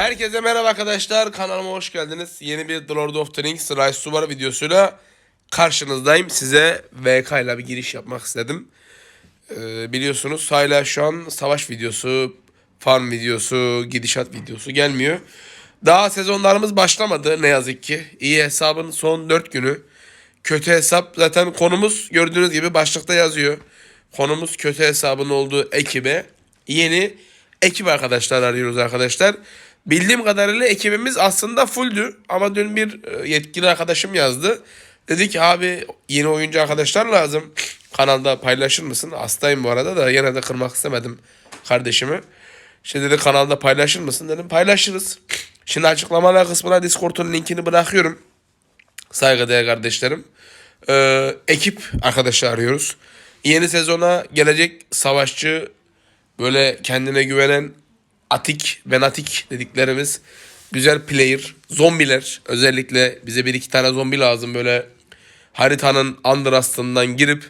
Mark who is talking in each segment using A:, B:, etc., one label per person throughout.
A: Herkese merhaba arkadaşlar. Kanalıma hoş geldiniz. Yeni bir The Lord of the Rings Rise War videosuyla karşınızdayım. Size VK ile bir giriş yapmak istedim. Ee, biliyorsunuz hala şu an savaş videosu, farm videosu, gidişat videosu gelmiyor. Daha sezonlarımız başlamadı ne yazık ki. İyi hesabın son 4 günü. Kötü hesap zaten konumuz gördüğünüz gibi başlıkta yazıyor. Konumuz kötü hesabın olduğu ekibe yeni ekip arkadaşlar arıyoruz arkadaşlar. Bildiğim kadarıyla ekibimiz aslında fulldü ama dün bir e, yetkili arkadaşım yazdı. Dedi ki abi yeni oyuncu arkadaşlar lazım. Kanalda paylaşır mısın? Hastayım bu arada da yine de kırmak istemedim kardeşimi. İşte dedi kanalda paylaşır mısın? Dedim paylaşırız. Şimdi açıklamalar kısmına Discord'un linkini bırakıyorum. Saygıdeğer kardeşlerim. Ee, ekip arkadaşlar arıyoruz. Yeni sezona gelecek savaşçı böyle kendine güvenen atik ve natik dediklerimiz güzel player. Zombiler özellikle bize bir iki tane zombi lazım böyle haritanın Andrast'ından girip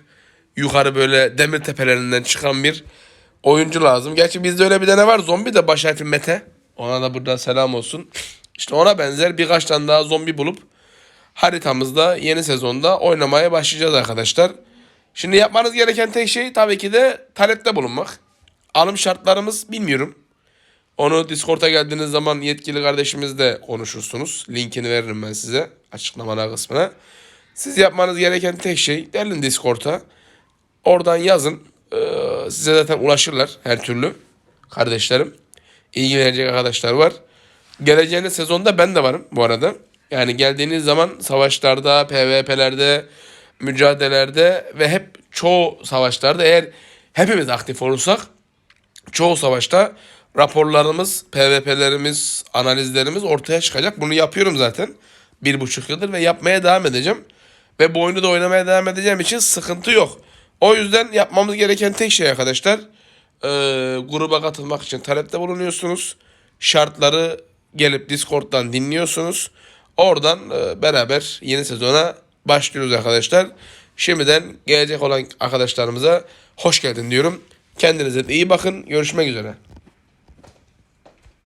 A: yukarı böyle demir tepelerinden çıkan bir oyuncu lazım. Gerçi bizde öyle bir tane var zombi de baş harfi Mete. Ona da buradan selam olsun. İşte ona benzer birkaç tane daha zombi bulup haritamızda yeni sezonda oynamaya başlayacağız arkadaşlar. Şimdi yapmanız gereken tek şey tabii ki de talepte bulunmak. Alım şartlarımız bilmiyorum. Onu Discord'a geldiğiniz zaman yetkili kardeşimizle konuşursunuz. Linkini veririm ben size açıklamalar kısmına. Siz yapmanız gereken tek şey gelin Discord'a. Oradan yazın. Ee, size zaten ulaşırlar her türlü kardeşlerim. İlgilenecek arkadaşlar var. Geleceğiniz sezonda ben de varım bu arada. Yani geldiğiniz zaman savaşlarda, PvP'lerde, mücadelelerde ve hep çoğu savaşlarda eğer hepimiz aktif olursak çoğu savaşta raporlarımız, PvP'lerimiz, analizlerimiz ortaya çıkacak. Bunu yapıyorum zaten. Bir buçuk yıldır ve yapmaya devam edeceğim. Ve bu oyunu da oynamaya devam edeceğim için sıkıntı yok. O yüzden yapmamız gereken tek şey arkadaşlar. e, gruba katılmak için talepte bulunuyorsunuz. Şartları gelip Discord'dan dinliyorsunuz. Oradan e, beraber yeni sezona başlıyoruz arkadaşlar. Şimdiden gelecek olan arkadaşlarımıza hoş geldin diyorum. Kendinize de iyi bakın. Görüşmek üzere.